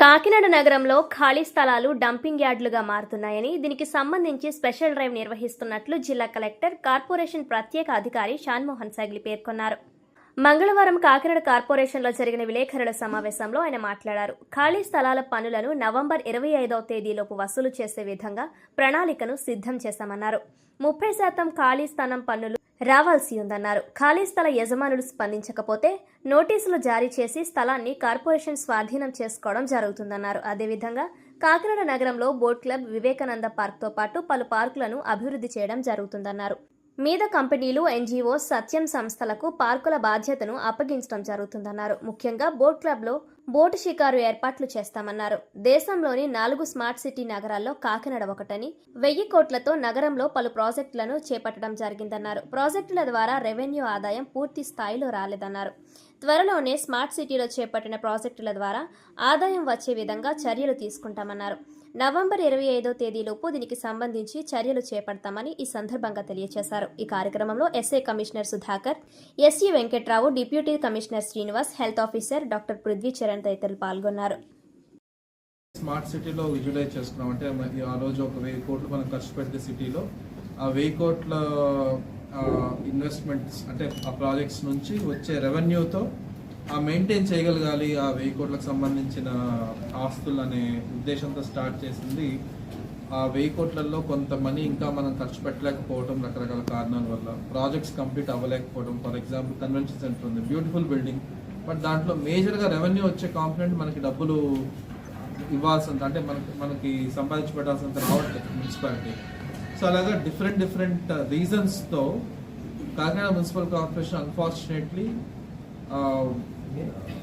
కాకినాడ నగరంలో ఖాళీ స్థలాలు డంపింగ్ యార్డులుగా మారుతున్నాయని దీనికి సంబంధించి స్పెషల్ డ్రైవ్ నిర్వహిస్తున్నట్లు జిల్లా కలెక్టర్ కార్పొరేషన్ ప్రత్యేక అధికారి షాన్మోహన్ సైగ్లి పేర్కొన్నారు. మంగళవారం కాకినాడ కార్పొరేషన్లో జరిగిన విలేకరుల సమావేశంలో ఆయన మాట్లాడారు. ఖాళీ స్థలాల పనులను నవంబర్ ఇరవై ఐదవ తేదీలోపు వసూలు చేసే విధంగా ప్రణాళికను సిద్ధం చేశామన్నారు. ముప్పై శాతం ఖాళీ స్థలం పన్నులు రావాల్సి ఉందన్నారు. ఖాళీ స్థల యజమానులు స్పందించకపోతే నోటీసులు జారీ చేసి స్థలాన్ని కార్పొరేషన్ స్వాధీనం చేసుకోవడం జరుగుతుందన్నారు. అదేవిధంగా కాకినాడ నగరంలో బోట్ క్లబ్ వివేకానంద పార్క్తో పాటు పలు పార్కులను అభివృద్ధి చేయడం జరుగుతుందన్నారు. మీద కంపెనీలు ఎన్జీఓ సత్యం సంస్థలకు పార్కుల బాధ్యతను అప్పగించడం జరుగుతుందన్నారు. ముఖ్యంగా బోట్ క్లబ్లో బోటు షికారు ఏర్పాట్లు చేస్తామన్నారు. దేశంలోని నాలుగు స్మార్ట్ సిటీ నగరాల్లో కాకినాడ ఒకటని వెయ్యి కోట్లతో నగరంలో పలు ప్రాజెక్టులను చేపట్టడం జరిగిందన్నారు. ప్రాజెక్టుల ద్వారా రెవెన్యూ ఆదాయం పూర్తి స్థాయిలో రాలేదన్నారు. త్వరలోనే స్మార్ట్ సిటీలో చేపట్టిన ప్రాజెక్టుల ద్వారా ఆదాయం వచ్చే విధంగా చర్యలు తీసుకుంటామన్నారు. నవంబర్ ఇరవై ఐదో తేదీలోపు దీనికి సంబంధించి చర్యలు చేపడతామని ఈ సందర్భంగా తెలియజేశారు ఈ కార్యక్రమంలో SA commissioner Sudhakar SE Venkatrao deputy commissioner Srinivas health officer doctor Prithvi Charan తదితరులు పాల్గొన్నారు. స్మార్ట్ సిటీలో విజువలైజ్ చేసుకున్నాం అంటే ఆ రోజు ఒక వెయ్యి కోట్లు మనం ఖర్చు పెడితే సిటీలో. ఆ వెయ్యి కోట్ల ఇన్వెస్ట్మెంట్స్ అంటే ఆ ప్రాజెక్ట్స్ నుంచి వచ్చే రెవెన్యూతో ఆ మెయింటైన్ చేయగలగాలి ఆ వెయ్యి కోట్లకు సంబంధించిన ఆస్తులు అనే ఉద్దేశంతో స్టార్ట్ చేసింది. ఆ వెయ్యి కోట్లలో కొంత మనీ ఇంకా మనం ఖర్చు పెట్టలేకపోవడం రకరకాల కారణాల వల్ల ప్రాజెక్ట్స్ కంప్లీట్ అవ్వలేకపోవడం. ఫర్ ఎగ్జాంపుల్ కన్వెన్షన్ సెంటర్ ఉంది బ్యూటిఫుల్ బిల్డింగ్ బట్ దాంట్లో మేజర్గా రెవెన్యూ వచ్చే కాంపనెంట్ మనకి డబ్బులు ఇవ్వాల్సింది అంటే మనకి మనకి సంపాదించి పెట్టాల్సినంత రావట్లేదు మున్సిపాలిటీ సో అలాగా డిఫరెంట్ డిఫరెంట్ రీజన్స్తో కాకినాడ మున్సిపల్ కార్పొరేషన్ అన్ఫార్చునేట్లీ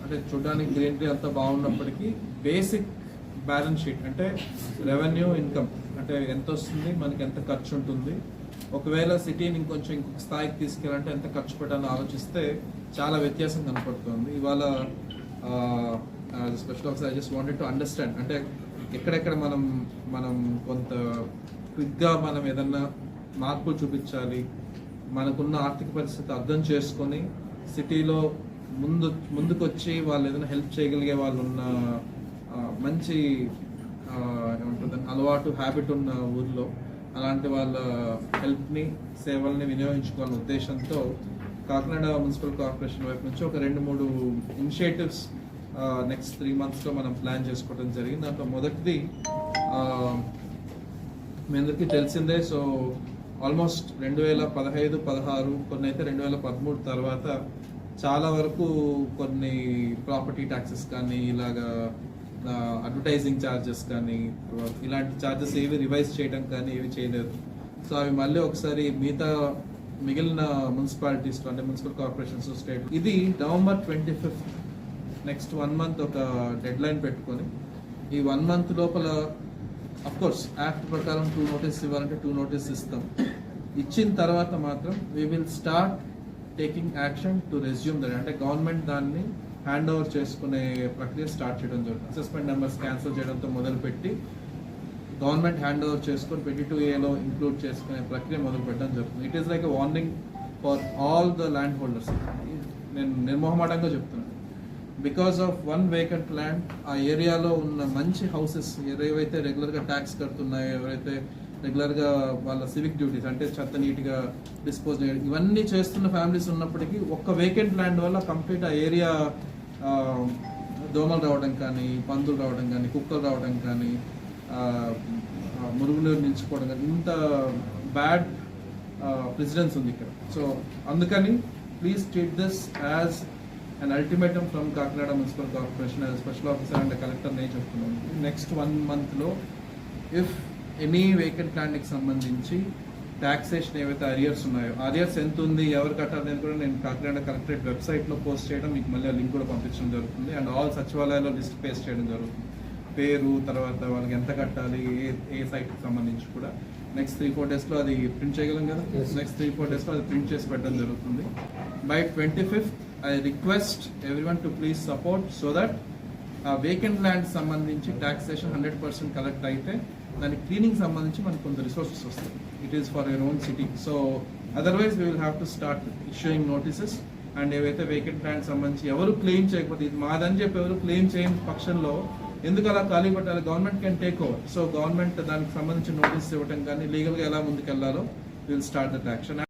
అంటే చూడడానికి గ్రీనరీ అంతా బాగున్నప్పటికీ బేసిక్ బ్యాలెన్స్ షీట్ అంటే రెవెన్యూ ఇన్కమ్. అంటే ఎంత వస్తుంది మనకి ఎంత ఖర్చు ఉంటుంది ఒకవేళ సిటీని ఇంకొంచెం ఇంకొక స్థాయికి తీసుకెళ్ళాలంటే ఎంత ఖర్చు పెట్టాలని ఆలోచిస్తే చాలా వ్యత్యాసం కనపడుతుంది. ఇవాళ special officer I just wanted to understand అంటే ఎక్కడెక్కడ మనం మనం కొంత క్విక్గా మనం ఏదన్నా మార్పులు చూపించాలి మనకున్న ఆర్థిక పరిస్థితి అర్థం చేసుకొని సిటీలో ముందు ముందుకొచ్చి వాళ్ళు ఏదైనా హెల్ప్ చేయగలిగే వాళ్ళు ఉన్న మంచి ఏమంటుంది అలవాటు హ్యాబిట్ ఉన్న ఊర్లో అలాంటి వాళ్ళ హెల్ప్ని సేవల్ని వినియోగించుకోవాలనే ఉద్దేశంతో కాకినాడ మున్సిపల్ కార్పొరేషన్ వైపు నుంచి ఒక రెండు మూడు ఇనిషియేటివ్స్ నెక్స్ట్ త్రీ మంత్స్లో మనం ప్లాన్ చేసుకోవడం జరిగింది. దాంట్లో మొదటిది మీ అందరికీ తెలిసిందే సో ఆల్మోస్ట్ రెండు వేల పదహైదు పదహారు కొన్ని అయితే రెండు వేల పదమూడు తర్వాత చాలా వరకు కొన్ని ప్రాపర్టీ ట్యాక్సెస్ కానీ ఇలాగా అడ్వర్టైజింగ్ ఛార్జెస్ కానీ ఇలాంటి ఛార్జెస్ ఏవి రివైజ్ చేయడం కానీ ఏవి చేయలేదు. సో అవి మళ్ళీ ఒకసారి మిగతా మిగిలిన మున్సిపాలిటీస్లో అంటే మున్సిపల్ కార్పొరేషన్స్ స్టేట్ ఇది November twenty fifth next one month ఒక డెడ్ లైన్ పెట్టుకొని ఈ వన్ మంత్ లోపల అఫ్ కోర్స్ యాక్ట్ ప్రకారం టూ నోటీస్ ఇవ్వాలంటే టూ నోటీస్ ఇస్తాం. ఇచ్చిన తర్వాత మాత్రం we will start taking action to resume that అంటే గవర్నమెంట్ దాన్ని హ్యాండ్ ఓవర్ చేసుకునే ప్రక్రియ స్టార్ట్ చేయడం జరుగుతుంది. అసెస్మెంట్ నెంబర్స్ క్యాన్సిల్ చేయడంతో మొదలుపెట్టి గవర్నమెంట్ హ్యాండ్ ఓవర్ చేసుకొని ట్వంటీ టూ ఏలో ఇంక్లూడ్ చేసుకునే ప్రక్రియ మొదలు పెట్టడం జరుగుతుంది. It is like a warning for all the land holders నేను నిర్మోహమాటంగా చెప్తున్నాను. Because of one vacant land ఆ ఏరియాలో ఉన్న మంచి హౌసెస్ ఏవైతే రెగ్యులర్గా ట్యాక్స్ కడుతున్నాయో ఎవరైతే రెగ్యులర్గా వాళ్ళ సివిక్ డ్యూటీస్ అంటే చెత్త నీట్గా డిస్పోజ్ చేయడం ఇవన్నీ చేస్తున్న ఫ్యామిలీస్ ఉన్నప్పటికీ ఒక్క వేకెంట్ ల్యాండ్ వల్ల కంప్లీట్ ఆ ఏరియా దోమలు రావడం కానీ పందులు రావడం కానీ కుక్కలు రావడం కానీ మురుగులు నిలుచుకోవడం కానీ ఇంత బ్యాడ్ ప్రెసిడెన్స్ ఉంది ఇక్కడ. సో అందుకని please treat this as and ultimatum from Kakinada municipal corporation as special officer and collector నేను చెప్తున్నాను. నెక్స్ట్ వన్ మంత్లో ఇఫ్ ఎనీ వేకెంట్ ల్యాండ్కి సంబంధించి ట్యాక్సేషన్ ఏవైతే అరియర్స్ ఉన్నాయో అరియర్స్ ఎంత ఉంది ఎవరు కట్టాలనేది కూడా నేను కాకినాడ కలెక్టరేట్ వెబ్సైట్లో పోస్ట్ చేయడం మీకు మళ్ళీ లింక్ కూడా పంపించడం జరుగుతుంది. అండ్ ఆల్ సచివాలయాల్లో లిస్ట్ పేస్ట్ చేయడం జరుగుతుంది. పేరు తర్వాత వాళ్ళకి ఎంత కట్టాలి ఏ ఏ సైట్కి సంబంధించి కూడా. నెక్స్ట్ త్రీ ఫోర్ డేస్లో అది ప్రింట్ చేయగలం కదా? నెక్స్ట్ త్రీ ఫోర్ డేస్లో అది ప్రింట్ చేసి పెట్టడం జరుగుతుంది. By twenty fifth I request every one to please support so that ఆ వేకెంట్ ల్యాండ్ సంబంధించి ట్యాక్సేషన్ హండ్రెడ్ పర్సెంట్ కలెక్ట్ అయితే దాని క్లీనింగ్ సంబంధించి మనకు కొంత రిసోర్సెస్ వస్తాయి. It is for your own city so otherwise we will have to start issuing notices and ఏవైతే vacant land సంబంధించి ఎవరు క్లెయిమ్ చేయకపోతే ఇది మాదని చెప్పి ఎవరు క్లెయిమ్ చేయని పక్షంలో ఎందుకు అలా ఖాళీ పట్టాలి? Government can take over so government దానికి సంబంధించిన నోటీస్ ఇవ్వటం కానీ లీగల్గా ఎలా ముందుకెళ్ళాలో విల్ స్టార్ట్ దట్ యాక్షన్